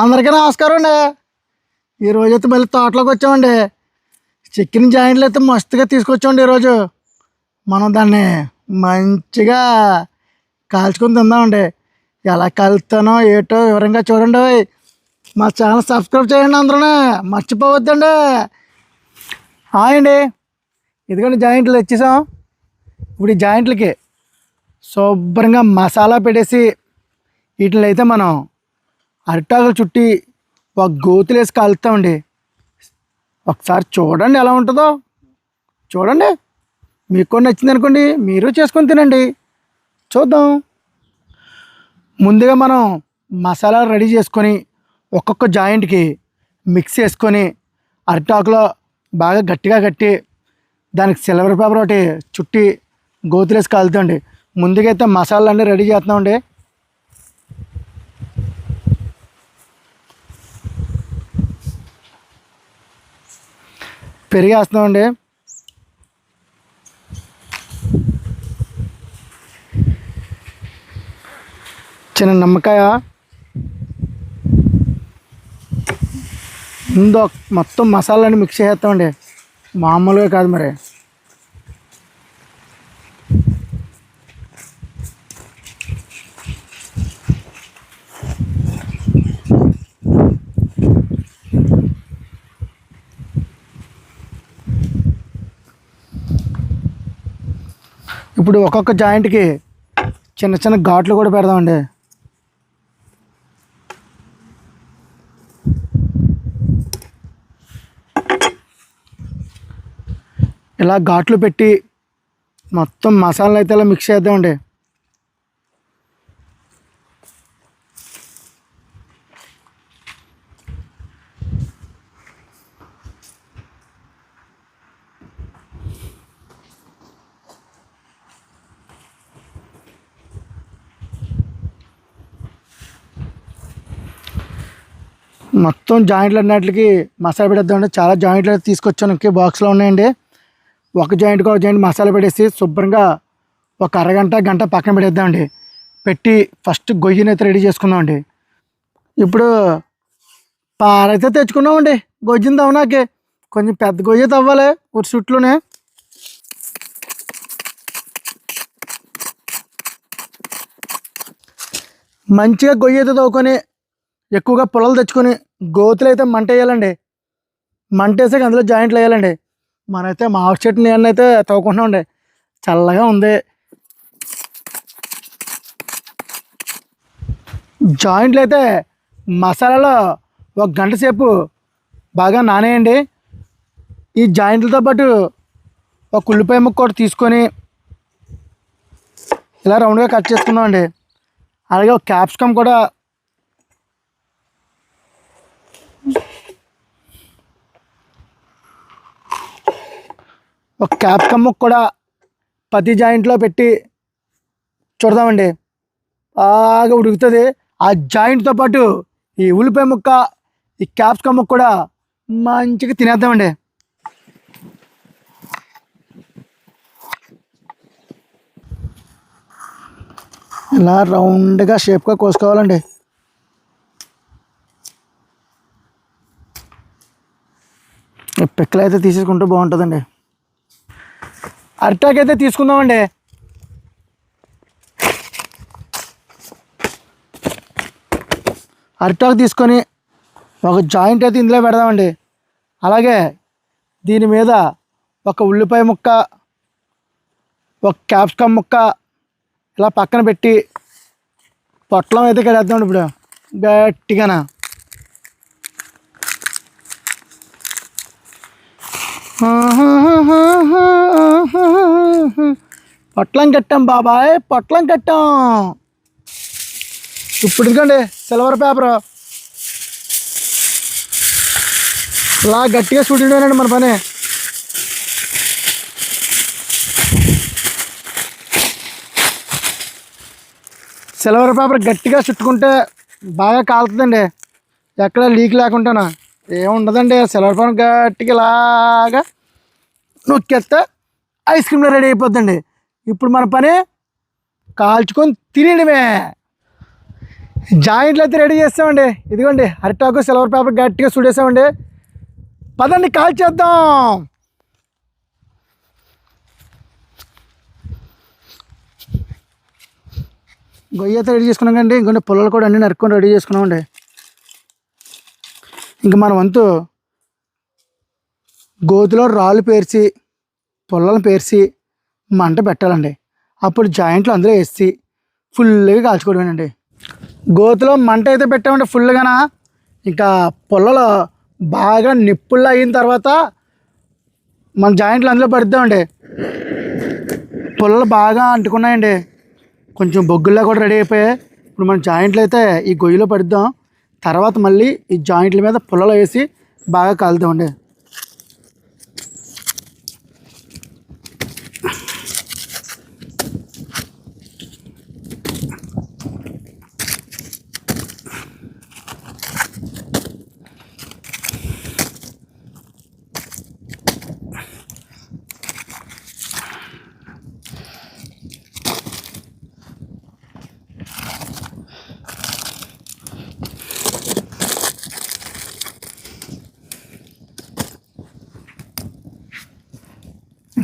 అందరికీ నమస్కారం అండి. ఈరోజు అయితే మళ్ళీ తోటలోకి వచ్చామండి. చికెన్ జాయింట్లు అయితే మస్తుగా తీసుకొచ్చామండి ఈరోజు. మనం దాన్ని మంచిగా కాల్చుకొని తిందామండి. ఎలా కలుస్తానో ఏటో వివరంగా చూడండి. మా ఛానల్ సబ్స్క్రైబ్ చేయండి అందరూ మర్చిపోవద్దండి. హాయ్ అండి. ఇదిగోండి జాయింట్లు తెచ్చేసాం. ఇప్పుడు ఈ జాయింట్లకి శుభ్రంగా మసాలా పెట్టేసి వీటిని అయితే మనం అరిటాకులు చుట్టి ఒక గోతులు వేసి కాలుస్తామండి. ఒకసారి చూడండి ఎలా ఉంటుందో. చూడండి. మీకు కూడా నచ్చింది అనుకోండి మీరు చేసుకొని తినండి. చూద్దాం. ముందుగా మనం మసాలా రెడీ చేసుకొని ఒక్కొక్క జాయింట్కి మిక్స్ చేసుకొని అరిటాకులో బాగా గట్టిగా కట్టి దానికి సిల్వర్ పేపర్ ఒకటి చుట్టి గోతులు వేసి కాలుతామండి. ముందుగా అయితే మసాలా రెడీ చేస్తున్నామండి. పెరిగేస్తున్నామండి. చిన్న నిమ్మకాయ. ముందు మొత్తం మసాలాని మిక్స్ చేస్తామండి మామూలుగా కాదు మరి. ఇప్పుడు ఒక్కొక్క జాయింట్కి చిన్న చిన్న ఘాట్లు కూడా పెడదామండి. ఇలా ఘాట్లు పెట్టి మొత్తం మసాలా అయితే ఇలా మిక్స్ చేద్దామండి. మొత్తం జాయింట్లు అన్నిటికి మసాలా పెట్టేద్దామండి. చాలా జాయింట్లు అయితే తీసుకొచ్చాను. ఇంకే బాక్స్లో ఉన్నాయండి. ఒక జాయింట్కి ఒక జాయింట్ మసాలా పెట్టేసి శుభ్రంగా ఒక అరగంట గంట పక్కన పెట్టేద్దామండి. పెట్టి ఫస్ట్ గొయ్యిని అయితే రెడీ చేసుకుందామండి. ఇప్పుడు పారైతే తెచ్చుకున్నామండి. గొయ్యిని తవ్వనాకే. కొంచెం పెద్ద గొయ్యి తవ్వాలి. ఒక చుట్లోనే. మంచిగా గొయ్యి అయితే తవ్వుకొని ఎక్కువగా పొలాలు తెచ్చుకొని గోతులు అయితే మంట వేయాలండి. మంట వేసాక అందులో జాయింట్లు వేయాలండి. మనైతే మామిడి చెట్టు నేను అయితే తవ్వుకుంటున్నామండి. చల్లగా ఉంది. జాయింట్లు అయితే మసాలాలో ఒక గంట సేపు బాగా నానేయండి. ఈ జాయింట్లతో పాటు ఒక ఉల్లిపాయ ముక్క కూడా తీసుకొని ఇలా రౌండ్గా కట్ చేసుకున్నామండి అలాగే ఒక క్యాప్సికమ్ కూడా ఒక క్యాప్ ముక్క కూడా ప్రతి జాయింట్లో పెట్టి చూడదామండి. బాగా ఉడుకుతుంది. ఆ జాయింట్తో పాటు ఈ ఉల్లిపాయ ముక్క ఈ క్యాప్సికమ్ ముక్క కూడా మంచిగా తినేద్దామండి. ఇలా రౌండ్గా షేప్గా కోసుకోవాలండి. పిక్కలు అయితే తీసేసుకుంటే బాగుంటుందండి. అరిటాక్ అయితే తీసుకుందామండి. అరిటాక్ తీసుకొని ఒక జాయింట్ అయితే ఇందులో పెడదామండి. అలాగే దీని మీద ఒక ఉల్లిపాయ ముక్క ఒక క్యాప్సికమ్ ముక్క ఇలా పక్కన పెట్టి పొట్లం అయితే కడేద్దాం ఇప్పుడు గట్టిగానా. పొట్లం కట్టాం బాబాయ్ పొట్లం కట్టాం. ఇప్పుడు ఇదిగోండి సిల్వర్ పేపర్. ఇలా గట్టిగా చూడలేనండి మన పని. సిల్వర్ పేపర్ గట్టిగా చుట్టుకుంటే బాగా కాలుతుందండి. ఎక్కడ లీక్ లేకుండానా. ఏముండదండి సిల్వర్ పేపర్ గట్టిగా ఇలాగా నొక్కేస్తే ఐస్ క్రీమ్లో రెడీ అయిపోద్దండి. ఇప్పుడు మన పని కాల్చుకొని తినేయడమే. జాయింట్లు అయితే రెడీ చేస్తామండి. ఇదిగోండి అరిటాకు సిల్వర్ పేపర్ గట్టిగా చూడేసామండి పదండి కాల్చేద్దాం గొయ్య గొయ్యి అయితే రెడీ చేసుకున్నాం కండి ఇంకొన్ని పొలాలు కూడా అన్ని నరుక్కొని రెడీ చేసుకున్నామండి. ఇంక మన వంతు గోతులో రాళ్ళు పేర్చి పొలాలను పేర్చి మంట పెట్టాలండి. అప్పుడు జాయింట్లు అందులో వేసి ఫుల్గా కాల్చుకోవడమేనండి. గోతులో మంట అయితే పెట్టామంటే ఫుల్గానా. ఇంకా పుల్లలు బాగా నిప్పుల్లో అయిన తర్వాత మన జాయింట్లు అందులో పడుద్దామండి. పుల్లలు బాగా అంటుకున్నాయండి. కొంచెం బొగ్గుల్లో కూడా రెడీ అయిపోయాయి. ఇప్పుడు మన జాయింట్లు అయితే ఈ గొయ్యిలో పడుద్దాం. తర్వాత మళ్ళీ ఈ జాయింట్ల మీద పుల్లలు వేసి బాగా కాలుద్దామండి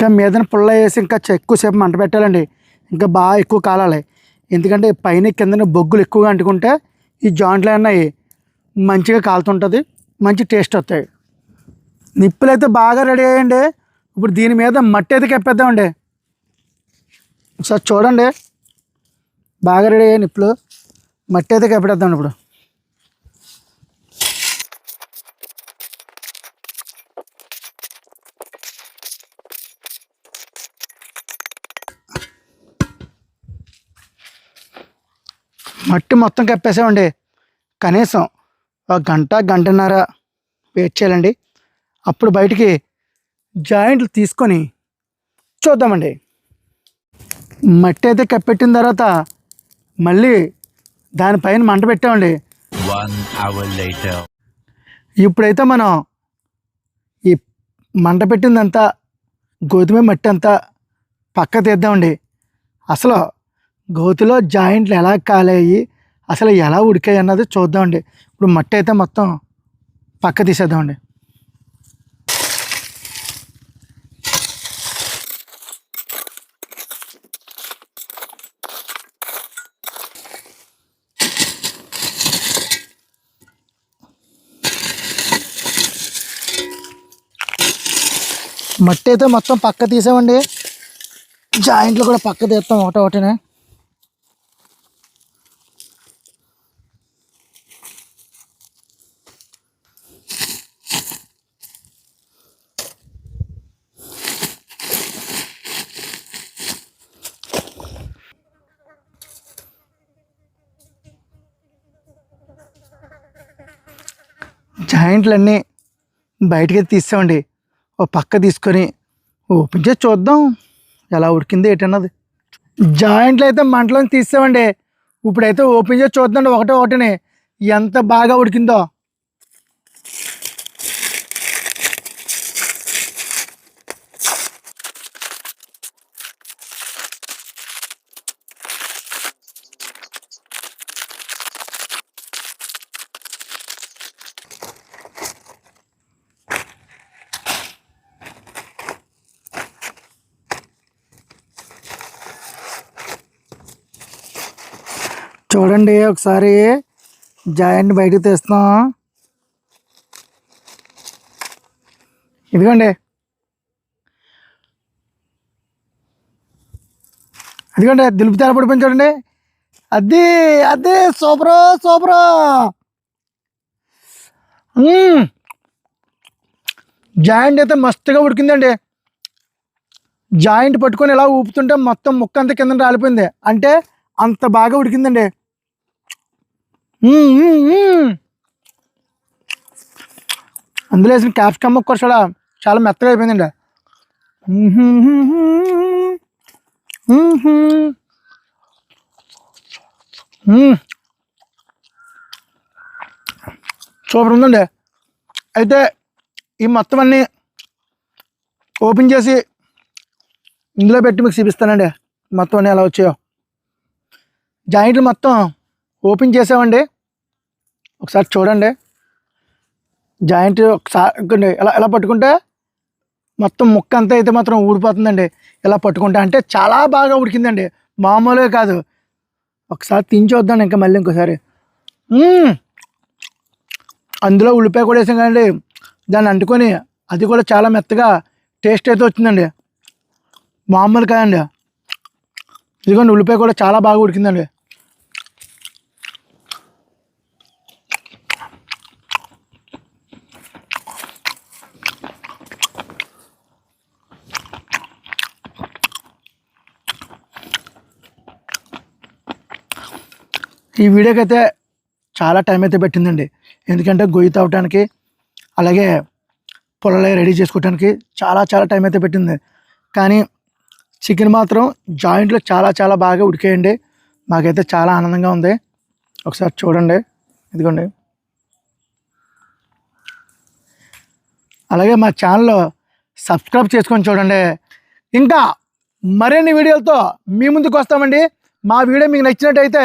ఇంకా మీదన పుల్ల వేసి ఇంకా ఎక్కువసేపు మంట పెట్టాలండి. ఇంకా బాగా ఎక్కువ కాలాలి. ఎందుకంటే పైన కిందన బొగ్గులు ఎక్కువగా అంటుకుంటే ఈ జాయింట్లు అన్నవి మంచిగా కాలుతుంటుంది. మంచి టేస్ట్ వస్తాయి. నిప్పులు అయితే బాగా రెడీ అయ్యండి. ఇప్పుడు దీని మీద మట్టి అయితే కప్పేద్దామండి. ఒకసారి చూడండి. బాగా రెడీ అయ్యాయి నిప్పులు. మట్టి అయితే కప్పేద్దాం ఇప్పుడు. మట్టి మొత్తం కప్పేసామండి. కనీసం ఒక గంట గంటన్నర వెయిట్ చేయాలండి. అప్పుడు బయటికి జాయింట్లు తీసుకొని చూద్దామండి. మట్టి అయితే కప్పెట్టిన తర్వాత మళ్ళీ దానిపైన మంట పెట్టామండి. ఇప్పుడైతే మనం ఈ మంట పెట్టిందంతా గోధుమ మట్టి అంతా పక్క తీద్దామండి. అసలు గోతిలో జాయింట్లు ఎలా కాలేయి అసలు ఎలా ఉడికాయి అన్నది చూద్దామండి. ఇప్పుడు మట్టి అయితే మొత్తం పక్క తీసేద్దామండి. మట్టి అయితే మొత్తం పక్క తీసామండి. జాయింట్లు కూడా పక్క తీస్తాం ఒకటి ఒకటినే. జాయింట్లన్నీ బయటకి తీసామండి ఓ పక్క తీసుకొని ఓపెన్ చేసి చూద్దాం ఎలా ఉడికింది ఏంటన్నది జాయింట్లు అయితే మంటలో తీసామండి ఇప్పుడైతే ఓపెన్ చేసి చూద్దాం ఒకటే ఒకటిని. ఎంత బాగా ఉడికిందో. చూడండి ఒకసారి. జాయింట్ బయటకు తీస్తున్నాం. ఇదిగోండి. అదిగోండి దులుపు తెలపడిపోయింది చూడండి. అది అది సూపరా సూపరు. జాయింట్ అయితే మస్తుగా ఉడికిందండి. జాయింట్ పట్టుకొని ఇలా ఊపుతుంటే మొత్తం ముక్క అంతా కింద రాలిపోయింది. అంటే అంత బాగా ఉడికిందండి. అందులో వేసిన క్యాప్సికమ్ ముక్క కూడా చాలా చాలా మెత్తగా అయిపోయిందండి. సూపర్ ఉందండి. అయితే ఈ మొత్తం అన్నీ ఓపెన్ చేసి ఇందులో పెట్టి మీకు చూపిస్తానండి. మొత్తం అన్నీ ఎలా వచ్చాయో. జాయింట్లు మొత్తం ఓపెన్ చేసామండి. ఒకసారి చూడండి. జాయింట్ ఒకసారి ఎలా ఇలా ఇలా పట్టుకుంటే మొత్తం ముక్క అంతా అయితే మాత్రం ఊడిపోతుందండి. ఇలా పట్టుకుంటే అంటే చాలా బాగా ఉడికిందండి. మామూలుగా కాదు. ఒకసారి తిని ఇంకా మళ్ళీ ఇంకోసారి. అందులో ఉల్లిపాయ కూడా వేసాం కదండి. దాన్ని అంటుకొని అది కూడా చాలా మెత్తగా టేస్ట్ అయితే వచ్చిందండి. మామూలు కాదండి. ఇదిగోండి ఉల్లిపాయ కూడా చాలా బాగా ఉడికిందండి. ఈ వీడియోకి అయితే చాలా టైం అయితే పెట్టిందండి. ఎందుకంటే గొయ్యి తవ్వటానికి అలాగే పొలాలు రెడీ చేసుకోవటానికి చాలా చాలా టైం అయితే పెట్టింది. కానీ చికెన్ మాత్రం జాయింట్లో చాలా చాలా బాగా ఉడికేయండి. మాకైతే చాలా ఆనందంగా ఉంది. ఒకసారి చూడండి. ఇదిగోండి. అలాగే మా ఛానల్ సబ్స్క్రైబ్ చేసుకొని చూడండి. ఇంకా మరిన్ని వీడియోలతో మీ ముందుకు వస్తామండి. మా వీడియో మీకు నచ్చినట్టయితే